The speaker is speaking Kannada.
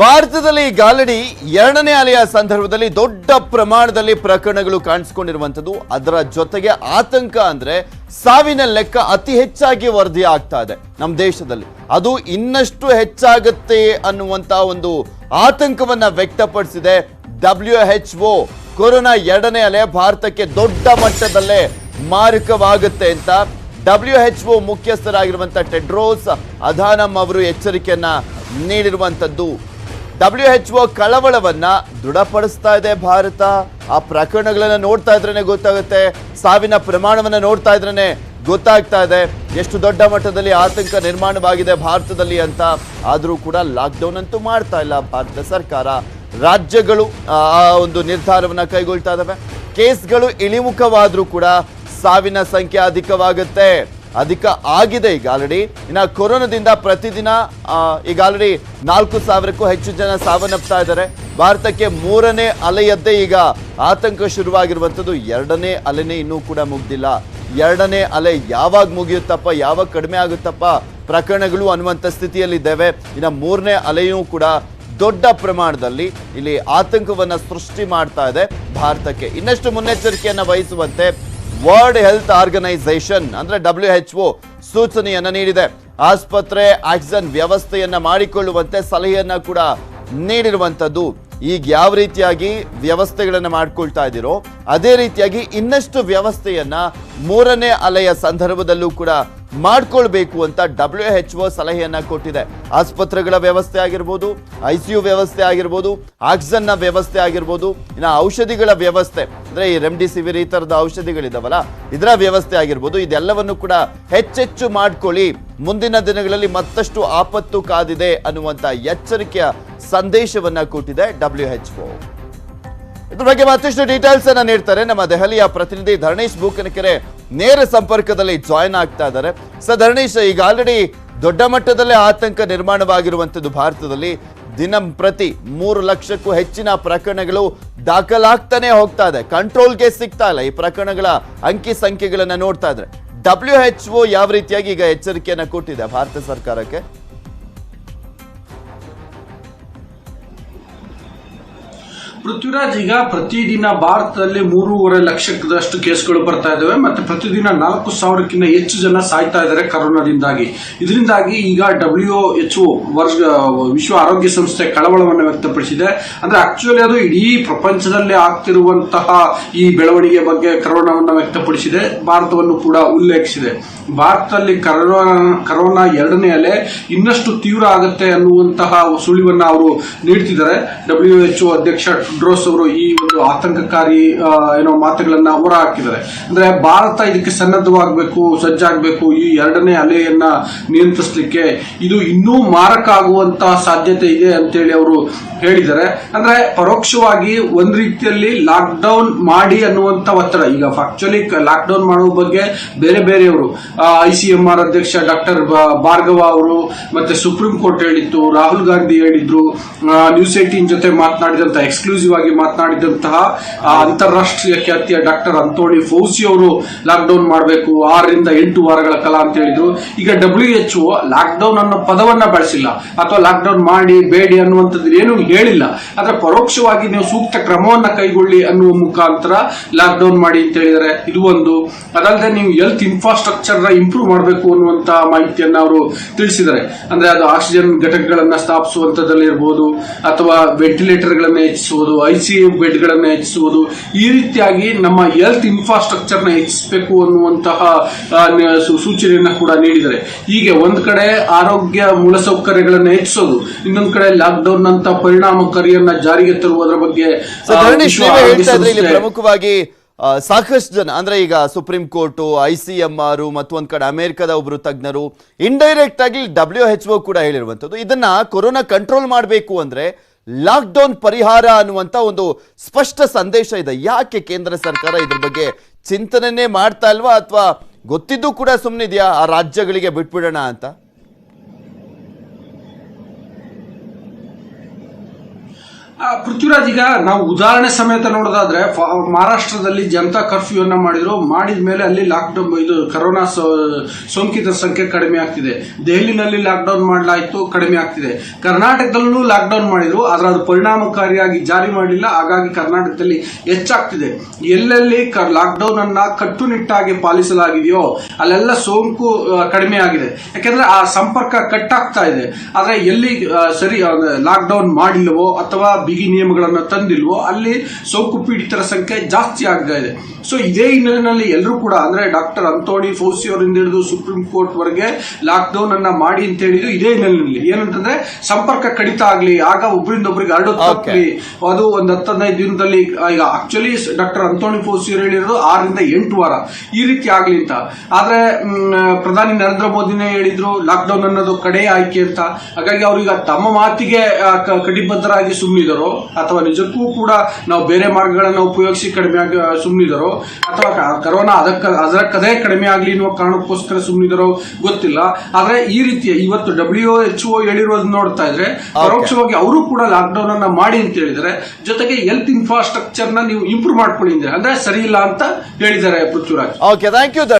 ಭಾರತದಲ್ಲಿ ಗಾಲಡಿ ಎರಡನೇ ಅಲೆಯ ಸಂದರ್ಭದಲ್ಲಿ ದೊಡ್ಡ ಪ್ರಮಾಣದಲ್ಲಿ ಪ್ರಕರಣಗಳು ಕಾಣಿಸಿಕೊಂಡಿರುವಂಥದ್ದು. ಅದರ ಜೊತೆಗೆ ಆತಂಕ ಅಂದ್ರೆ ಸಾವಿನ ಲೆಕ್ಕ ಅತಿ ಹೆಚ್ಚಾಗಿ ವರದಿ ಆಗ್ತಾ ಇದೆ ನಮ್ಮ ದೇಶದಲ್ಲಿ. ಅದು ಇನ್ನಷ್ಟು ಹೆಚ್ಚಾಗುತ್ತೆ ಅನ್ನುವಂತ ಒಂದು ಆತಂಕವನ್ನ ವ್ಯಕ್ತಪಡಿಸಿದೆ ಡಬ್ಲ್ಯೂ ಎಚ್ ಒ ಕೊರೋನಾ ಎರಡನೇ ಅಲೆ ಭಾರತಕ್ಕೆ ದೊಡ್ಡ ಮಟ್ಟದಲ್ಲೇ ಮಾರಕವಾಗುತ್ತೆ ಅಂತ ಡಬ್ಲ್ಯೂ ಎಚ್ ಒ ಮುಖ್ಯಸ್ಥರಾಗಿರುವಂಥ ಟೆಡ್ರೋಸ್ ಅಧಾನಮ್ ಅವರು ಎಚ್ಚರಿಕೆಯನ್ನ ನೀಡಿರುವಂತದ್ದು ಡಬ್ಲ್ಯೂ ಎಚ್ ಒ ಕಳವಳವನ್ನ ದೃಢಪಡಿಸ್ತಾ ಇದೆ ಭಾರತ. ಆ ಪ್ರಕರಣಗಳನ್ನ ನೋಡ್ತಾ ಇದ್ರೇನೆ ಗೊತ್ತಾಗುತ್ತೆ. ಸಾವಿನ ಪ್ರಮಾಣವನ್ನ ನೋಡ್ತಾ ಇದ್ರೇನೆ ಗೊತ್ತಾಗ್ತಾ ಇದೆ. ಎಷ್ಟು ದೊಡ್ಡ ಮಟ್ಟದಲ್ಲಿ ಆತಂಕ ನಿರ್ಮಾಣವಾಗಿದೆ ಭಾರತದಲ್ಲಿ ಅಂತ. ಆದರೂ ಕೂಡ ಲಾಕ್ಡೌನ್ ಅಂತೂ ಮಾಡ್ತಾ ಇಲ್ಲ ಭಾರತ ಸರ್ಕಾರ. ರಾಜ್ಯಗಳು, ಆ ಒಂದು ನಿರ್ಧಾರವನ್ನ ಕೈಗೊಳ್ತಾ ಇದ್ದಾವೆ ಕೇಸ್ಗಳು ಇಳಿಮುಖವಾದ್ರೂ ಕೂಡ ಸಾವಿನ ಸಂಖ್ಯೆ ಅಧಿಕವಾಗುತ್ತೆ. ಅಧಿಕ ಆಗಿದೆ ಈಗ ಆಲ್ರೆಡಿ ಇನ್ನು ಕೊರೋನಾದಿಂದ ಪ್ರತಿದಿನ ಈಗ ಆಲ್ರೆಡಿ ನಾಲ್ಕು ಸಾವಿರಕ್ಕೂ ಹೆಚ್ಚು ಜನ ಸಾವನ್ನಪ್ತಾ ಇದ್ದಾರೆ. ಭಾರತಕ್ಕೆ ಮೂರನೇ ಅಲೆಯದ್ದೇ ಈಗ ಆತಂಕ ಶುರುವಾಗಿರುವಂಥದ್ದು. ಎರಡನೇ ಅಲೆನೇ ಇನ್ನೂ ಕೂಡ ಮುಗ್ದಿಲ್ಲ. ಎರಡನೇ ಅಲೆ ಯಾವಾಗ ಮುಗಿಯುತ್ತಪ್ಪ, ಯಾವಾಗ ಕಡಿಮೆ ಆಗುತ್ತಪ್ಪ, ಪ್ರಕರಣಗಳು ಅನ್ನುವಂಥ ಸ್ಥಿತಿಯಲ್ಲಿದ್ದೇವೆ. ಇನ್ನು ಮೂರನೇ ಅಲೆಯೂ ಕೂಡ ದೊಡ್ಡ ಪ್ರಮಾಣದಲ್ಲಿ ಇಲ್ಲಿ ಆತಂಕವನ್ನು ಸೃಷ್ಟಿ ಮಾಡ್ತಾ ಇದೆ. ಭಾರತಕ್ಕೆ ಇನ್ನಷ್ಟು ಮುನ್ನೆಚ್ಚರಿಕೆಯನ್ನು ವಹಿಸುವಂತೆ ವರ್ಲ್ಡ್ ಹೆಲ್ತ್ ಆರ್ಗನೈಸೇಷನ್ ಅಂದ್ರೆ ಡಬ್ಲ್ಯೂ ಎಚ್ ಒ ಸೂಚನೆಯನ್ನ ನೀಡಿದೆ. ಆಸ್ಪತ್ರೆ ಆಕ್ಸಿಜನ್ ವ್ಯವಸ್ಥೆಯನ್ನ ಮಾಡಿಕೊಳ್ಳುವಂತೆ ಸಲಹೆಯನ್ನ ಕೂಡ ನೀಡಿರುವಂತದ್ದು ಈಗ ಯಾವ ರೀತಿಯಾಗಿ ವ್ಯವಸ್ಥೆಗಳನ್ನ ಮಾಡಿಕೊಳ್ತಾ ಇದ್ದೀರೋ, ಅದೇ ರೀತಿಯಾಗಿ ಇನ್ನಷ್ಟು ವ್ಯವಸ್ಥೆಯನ್ನ ಮೂರನೇ ಅಲೆಯ ಸಂದರ್ಭದಲ್ಲೂ ಕೂಡ ಮಾಡ್ಕೊಳ್ಬೇಕು ಅಂತ ಡಬ್ಲ್ಯೂ ಎಚ್ ಒ ಸಲಹೆಯನ್ನ ಕೊಟ್ಟಿದೆ. ಆಸ್ಪತ್ರೆಗಳ ವ್ಯವಸ್ಥೆ ಆಗಿರ್ಬೋದು ಐ ಸಿ ಯು ವ್ಯವಸ್ಥೆ ಆಗಿರ್ಬೋದು, ಆಕ್ಸಿಜನ್ನ ವ್ಯವಸ್ಥೆ ಆಗಿರ್ಬೋದು, ಇನ್ನು ಔಷಧಿಗಳ ವ್ಯವಸ್ಥೆ. ಅಂದ್ರೆ ಈ ರೆಮ್ಡಿಸಿವಿರ್ ಈ ತರದ ಔಷಧಿಗಳಿದಾವಲ್ಲ, ಇದರ ವ್ಯವಸ್ಥೆ ಆಗಿರ್ಬೋದು. ಇದೆಲ್ಲವನ್ನು ಕೂಡ ಹೆಚ್ಚೆಚ್ಚು ಮಾಡ್ಕೊಳ್ಳಿ. ಮುಂದಿನ ದಿನಗಳಲ್ಲಿ ಮತ್ತಷ್ಟು ಆಪತ್ತು ಕಾದಿದೆ ಅನ್ನುವಂತ ಎಚ್ಚರಿಕೆಯ ಸಂದೇಶವನ್ನ ಕೊಟ್ಟಿದೆ ಡಬ್ಲ್ಯೂ ಒ ಇದ್ರ ಬಗ್ಗೆ ಮತ್ತಷ್ಟು ಡೀಟೇಲ್ಸ್ ಅನ್ನ ನೀಡ್ತಾರೆ. ನಮ್ಮ ದೆಹಲಿಯ ಪ್ರತಿನಿಧಿ ಧರಣೇಶ್ ಬೂಕನಕೆರೆ ನೇರ ಸಂಪರ್ಕದಲ್ಲಿ ಜಾಯ್ನ್ ಆಗ್ತಾ ಇದ್ದಾರೆ. ಸರ್ ಧರಣೇಶ್, ಈಗ ಆಲ್ರೆಡಿ ದೊಡ್ಡ ಮಟ್ಟದಲ್ಲೇ ಆತಂಕ ನಿರ್ಮಾಣವಾಗಿರುವಂತದ್ದು ಭಾರತದಲ್ಲಿ ದಿನ ಪ್ರತಿ ಮೂರು ಲಕ್ಷಕ್ಕೂ ಹೆಚ್ಚಿನ ಪ್ರಕರಣಗಳು ದಾಖಲಾಗ್ತಾನೆ ಹೋಗ್ತಾ ಇದೆ. ಕಂಟ್ರೋಲ್ಗೆ ಸಿಗ್ತಾ ಇಲ್ಲ. ಈ ಪ್ರಕರಣಗಳ ಅಂಕಿ ಸಂಖ್ಯೆಗಳನ್ನ ನೋಡ್ತಾ ಇದ್ರೆ ಡಬ್ಲ್ಯೂ ಯಾವ ರೀತಿಯಾಗಿ ಈಗ ಎಚ್ಚರಿಕೆಯನ್ನು ಕೊಟ್ಟಿದೆ ಭಾರತ ಸರ್ಕಾರಕ್ಕೆ? ಪೃಥ್ವಿರಾಜ್, ಈಗ ಪ್ರತಿದಿನ ಭಾರತದಲ್ಲಿ ಮೂರುವರೆ ಲಕ್ಷದಷ್ಟು ಕೇಸ್ಗಳು ಬರ್ತಾ ಇದಾವೆ, ಮತ್ತೆ ಪ್ರತಿದಿನ ನಾಲ್ಕು ಸಾವಿರಕ್ಕಿಂತ ಹೆಚ್ಚು ಜನ ಸಾಯ್ತಾ ಇದ್ದಾರೆ ಕರೋನಾದಿಂದಾಗಿ. ಇದರಿಂದಾಗಿ ಈಗ ಡಬ್ಲ್ಯೂ ಎಚ್ ವರ್ಷ, ವಿಶ್ವ ಆರೋಗ್ಯ ಸಂಸ್ಥೆ ಕಳವಳವನ್ನು ವ್ಯಕ್ತಪಡಿಸಿದೆ. ಅಂದ್ರೆ ಆಕ್ಚುಲಿ ಅದು ಇಡೀ ಪ್ರಪಂಚದಲ್ಲಿ ಆಗ್ತಿರುವಂತಹ ಈ ಬೆಳವಣಿಗೆ ಬಗ್ಗೆ ಕರೋನಾವನ್ನು ವ್ಯಕ್ತಪಡಿಸಿದೆ, ಭಾರತವನ್ನು ಕೂಡ ಉಲ್ಲೇಖಿಸಿದೆ. ಭಾರತದಲ್ಲಿ ಕರೋನಾ ಕರೋನಾ ಎರಡನೇ ಅಲೆ ಇನ್ನಷ್ಟು ತೀವ್ರ ಆಗುತ್ತೆ ಅನ್ನುವಂತಹ ಸುಳಿವನ್ನ ಅವರು ನೀಡ್ತಿದ್ದಾರೆ. ಡಬ್ಲ್ಯೂ ಎಚ್ ಅಧ್ಯಕ್ಷ ಡ್ರೋಸ್ ಅವರು ಈ ಒಂದು ಆತಂಕಕಾರಿ ಏನೋ ಮಾತುಗಳನ್ನ ಹೊರ ಹಾಕಿದ್ದಾರೆ. ಅಂದ್ರೆ ಭಾರತ ಇದಕ್ಕೆ ಸನ್ನದ್ಧವಾಗಬೇಕು ಸಜ್ಜಾಗಬೇಕು, ಈ ಎರಡನೇ ಅಲೆಯನ್ನ ನಿಯಂತ್ರಿಸಲಿಕ್ಕೆ ಇದು ಇನ್ನೂ ಮಾರಕ ಆಗುವಂತ ಸಾಧ್ಯತೆ ಇದೆ ಅಂತೇಳಿ ಅವರು ಹೇಳಿದ್ದಾರೆ. ಅಂದ್ರೆ ಪರೋಕ್ಷವಾಗಿ ಒಂದ್ ರೀತಿಯಲ್ಲಿ ಲಾಕ್ ಡೌನ್ ಮಾಡಿ ಅನ್ನುವಂತ ಒತ್ತಡ. ಈಗ ಆಕ್ಚುಲಿ ಲಾಕ್ ಡೌನ್ ಮಾಡುವ ಬಗ್ಗೆ ಬೇರೆ ಬೇರೆಯವರು ಐ ಸಿ ಎಂ ಆರ್ ಅಧ್ಯಕ್ಷ ಡಾಕ್ಟರ್ ಭಾರ್ಗವ ಅವರು ಮತ್ತೆ ಸುಪ್ರೀಂ ಕೋರ್ಟ್ ಹೇಳಿತ್ತು, ರಾಹುಲ್ ಗಾಂಧಿ ಹೇಳಿದ್ರು ನ್ಯೂಸ್ ಏಟೀನ್ ಜೊತೆ ಮಾತನಾಡಿದಂತ ಎಕ್ಸ್ಕ್ಲೂಸಿವ್ ಆಗಿ ಮಾತನಾಡಿದಂತಹ ಅಂತಾರಾಷ್ಟ್ರೀಯ ಖ್ಯಾತಿಯ ಡಾಕ್ಟರ್ ಅಂತೋಣಿ ಫೌಸಿ ಅವರು ಲಾಕ್ ಡೌನ್ ಮಾಡಬೇಕು ಆರರಿಂದ ಎಂಟು ವಾರಗಳ ಕಾಲ ಅಂತ ಹೇಳಿದ್ರು. ಈಗ W H O lockdown ಅನ್ನೋ ಪದವನ್ನ ಬಳಸಿಲ್ಲ. ಅಥವಾ ಲಾಕ್ಡೌನ್ ಮಾಡಿ ಬೇಡಿ ಅನ್ನುವಂಥದ್ದು ಏನು ಹೇಳಿಲ್ಲ. ಆದ್ರೆ ಪರೋಕ್ಷವಾಗಿ ನೀವು ಸೂಕ್ತ ಕ್ರಮವನ್ನ ಕೈಗೊಳ್ಳಿ ಅನ್ನುವ ಮುಖಾಂತರ ಲಾಕ್ಡೌನ್ ಮಾಡಿ ಅಂತ ಹೇಳಿದಾರೆ ಇದು ಒಂದು. ಅದಲ್ಲದೆ ನೀವು ಹೆಲ್ತ್ ಇನ್ಫ್ರಾಸ್ಟ್ರಕ್ಚರ್ ಇಂಪ್ರೂವ್ ಮಾಡಬೇಕು ಅನ್ನುವಂತ ಮಾಹಿತಿಯನ್ನ ಅವರು ತಿಳಿಸಿದ್ದಾರೆ. ಅಂದ್ರೆ ಅದು ಆಕ್ಸಿಜನ್ ಘಟಕಗಳನ್ನ ಸ್ಥಾಪಿಸುವಂತದಲ್ಲಿ ಇರಬಹುದು ಅಥವಾ ವೆಂಟಿಲೇಟರ್ ಗಳನ್ನ ಹೆಚ್ಚಿಸುವುದು ಐಸಿಯು ಬೆಡ್ ಗಳನ್ನ ಹೆಚ್ಚಿಸುವುದು ಈ ರೀತಿಯಾಗಿ ನಮ್ಮ ಹೆಲ್ತ್ ಇನ್ಫ್ರಾಸ್ಟ್ರಕ್ಚರ್ನ ಹೆಚ್ಚಿಸಬೇಕು ಅನ್ನುವಂತಹ ಸೂಚನೆಯನ್ನು ಕೂಡ ನೀಡಿದ್ದಾರೆ. ಹೀಗೆ ಒಂದ್ ಕಡೆ ಆರೋಗ್ಯ ಮೂಲಸೌಕರ್ಯಗಳನ್ನು ಹೆಚ್ಚಿಸೋದು ಇನ್ನೊಂದ್ ಕಡೆ ಲಾಕ್ಡೌನ್ ನಂತ ಪರಿಣಾಮಕಾರಿಯನ್ನ ಜಾರಿಗೆ ತರುವುದರ ಬಗ್ಗೆ ಸೊ ಪ್ರಮುಖವಾಗಿ ಸಾಕಷ್ಟು ಜನ ಅಂದ್ರೆ ಈಗ supreme court I C M R ಮತ್ತು ಒಂದ್ ಕಡೆ ಅಮೆರಿಕದ ಒಬ್ರು ತಜ್ಞರು ಇಂಡೈರೆಕ್ಟ್ ಆಗಿ ಡಬ್ಲ್ಯೂ ಎಚ್ ಒ ಕೂಡ ಹೇಳಿರುವಂತದ್ದು ಇದನ್ನ ಕೊರೋನಾ ಕಂಟ್ರೋಲ್ ಮಾಡಬೇಕು ಅಂದ್ರೆ ಲಾಕ್ ಡೌನ್ ಪರಿಹಾರ ಅನ್ನುವಂತ ಒಂದು ಸ್ಪಷ್ಟ ಸಂದೇಶ ಇದೆ. ಯಾಕೆ ಕೇಂದ್ರ ಸರ್ಕಾರ ಇದ್ರ ಬಗ್ಗೆ ಚಿಂತನೆನೇ ಮಾಡ್ತಾ ಇಲ್ವಾ? ಅಥವಾ ಗೊತ್ತಿದ್ದು ಕೂಡ ಸುಮ್ಮನಿದೆಯಾ ಆ ರಾಜ್ಯಗಳಿಗೆ ಬಿಟ್ಬಿಡೋಣ ಅಂತ? ಪೃಥ್ವಿರಾಜ್, ಈಗ ನಾವು ಉದಾಹರಣೆ ಸಮೇತ ನೋಡೋದಾದ್ರೆ ಮಹಾರಾಷ್ಟ್ರದಲ್ಲಿ ಜನತಾ ಕರ್ಫ್ಯೂ ಅನ್ನ ಮಾಡಿದ್ರು. ಮಾಡಿದ ಮೇಲೆ ಅಲ್ಲಿ ಲಾಕ್ಡೌನ್ ಇದು ಕರೋನಾ ಸೋಂಕಿತರ ಸಂಖ್ಯೆ ಕಡಿಮೆ ಆಗ್ತಿದೆ. ದೆಹಲಿನಲ್ಲಿ ಲಾಕ್ಡೌನ್ ಮಾಡಲಾಯಿತು, ಕಡಿಮೆ ಆಗ್ತಿದೆ. ಕರ್ನಾಟಕದಲ್ಲೂ ಲಾಕ್ಡೌನ್ ಮಾಡಿದ್ರು, ಆದ್ರೆ ಅದು ಪರಿಣಾಮಕಾರಿಯಾಗಿ ಜಾರಿ ಮಾಡಲಿಲ್ಲ ಹಾಗಾಗಿ ಕರ್ನಾಟಕದಲ್ಲಿ ಹೆಚ್ಚಾಗ್ತಿದೆ. ಎಲ್ಲೆಲ್ಲಿ ಲಾಕ್ಡೌನ್ ಅನ್ನ ಕಟ್ಟುನಿಟ್ಟಾಗಿ ಪಾಲಿಸಲಾಗಿದೆಯೋ, ಅಲ್ಲೆಲ್ಲ ಸೋಂಕು ಕಡಿಮೆ ಆಗಿದೆ. ಯಾಕೆಂದ್ರೆ ಆ ಸಂಪರ್ಕ ಕಟ್ ಆಗ್ತಾ ಇದೆ. ಆದ್ರೆ ಎಲ್ಲಿ ಸರಿ ಲಾಕ್ಡೌನ್ ಮಾಡಿಲ್ಲವೋ, ಅಥವಾ ಬಿಗಿ ನಿಯಮಗಳನ್ನು ತಂದಿಲ್ವೋ ಅಲ್ಲಿ ಸೋಂಕು ಪೀಡಿತರ ಸಂಖ್ಯೆ ಜಾಸ್ತಿ ಆಗ್ತಾ ಇದೆ. ಸೊ ಇದೇ ಹಿನ್ನೆಲೆಯಲ್ಲಿ ಎಲ್ಲರೂ ಕೂಡ ಅಂದ್ರೆ ಡಾಕ್ಟರ್ ಅಂತೋಣಿ ಫೌಸಿ ಅವರಿಂದ ಹಿಡಿದು ಸುಪ್ರೀಂ ಕೋರ್ಟ್ ವರೆಗೆ ಲಾಕ್ಡೌನ್ ಅನ್ನ ಮಾಡಿ ಅಂತ ಹೇಳಿದ್ರು ಇದೇ ಹಿನ್ನೆಲೆಯಲ್ಲಿ. ಏನಂತಂದ್ರೆ ಸಂಪರ್ಕ ಕಡಿತ ಆಗ್ಲಿ ಆಗ ಒಬ್ಬರಿಂದ ಒಬ್ಬರಿಗೆ ಹರಡೋದು Okay. ಅದು ಒಂದು ಹತ್ತದೈದು ದಿನದಲ್ಲಿ ಈಗ ಆಕ್ಚುಲಿ ಡಾಕ್ಟರ್ ಅಂತೋಣಿ ಫೌಸಿ ಅವರು ಹೇಳಿರೋದು ಆರರಿಂದ ಎಂಟು ವಾರ ಈ ರೀತಿ ಆಗ್ಲಿ ಅಂತ. ಆದ್ರೆ ಪ್ರಧಾನಿ ನರೇಂದ್ರ ಮೋದಿನೇ ಹೇಳಿದ್ರು ಲಾಕ್ಡೌನ್ ಅನ್ನೋದು ಕಡೆಯ ಆಯ್ಕೆ ಅಂತ. ಹಾಗಾಗಿ ಅವ್ರೀಗ ತಮ್ಮ ಮಾತಿಗೆ ಕಡಿಬದ್ಧರಾಗಿ ಕಟಿಬದ್ಧರಾಗಿ ಸುಮ್ಮನಿದರೋ ಅಥವಾ ನಿಜಕ್ಕೂ ಕೂಡ ನಾವು ಬೇರೆ ಮಾರ್ಗಗಳನ್ನು ಉಪಯೋಗಿಸಿ ಕಡಿಮೆ ಆಗಿ ಸುಮ್ಮನಿದರೋ ಅಥವಾ ಕರೋನಾ ಅದಕ್ಕ ಕದೇ ಕಡಿಮೆ ಆಗಲಿ ಅನ್ನೋ ಕಾರಣಕ್ಕೋಸ್ಕರ ಸುಮ್ಮನಿದರೋ ಗೊತ್ತಿಲ್ಲ. ಆದ್ರೆ ಈ ರೀತಿಯ ಇವತ್ತು ಡಬ್ಲ್ಯೂ ಎಚ್ ಒ ಹೇಳಿರೋದನ್ನ ನೋಡ್ತಾ ಇದ್ರೆ ಪರೋಕ್ಷವಾಗಿ ಅವರು ಕೂಡ ಲಾಕ್ಡೌನ್ ಅನ್ನ ಮಾಡಿ ಅಂತ ಹೇಳಿದರೆ ಜೊತೆಗೆ ಹೆಲ್ತ್ ಇನ್ಫ್ರಾಸ್ಟ್ರಕ್ಚರ್ನ ನೀವು ಇಂಪ್ರೂವ್ ಮಾಡ್ಕೊಳ್ಳಿ ಅಂದ್ರೆ ಅಂದ್ರೆ ಸರಿ ಇಲ್ಲ ಅಂತ ಹೇಳಿದ್ದಾರೆ ಪೃಥ್ವಿರಾಜ್. Okay thank you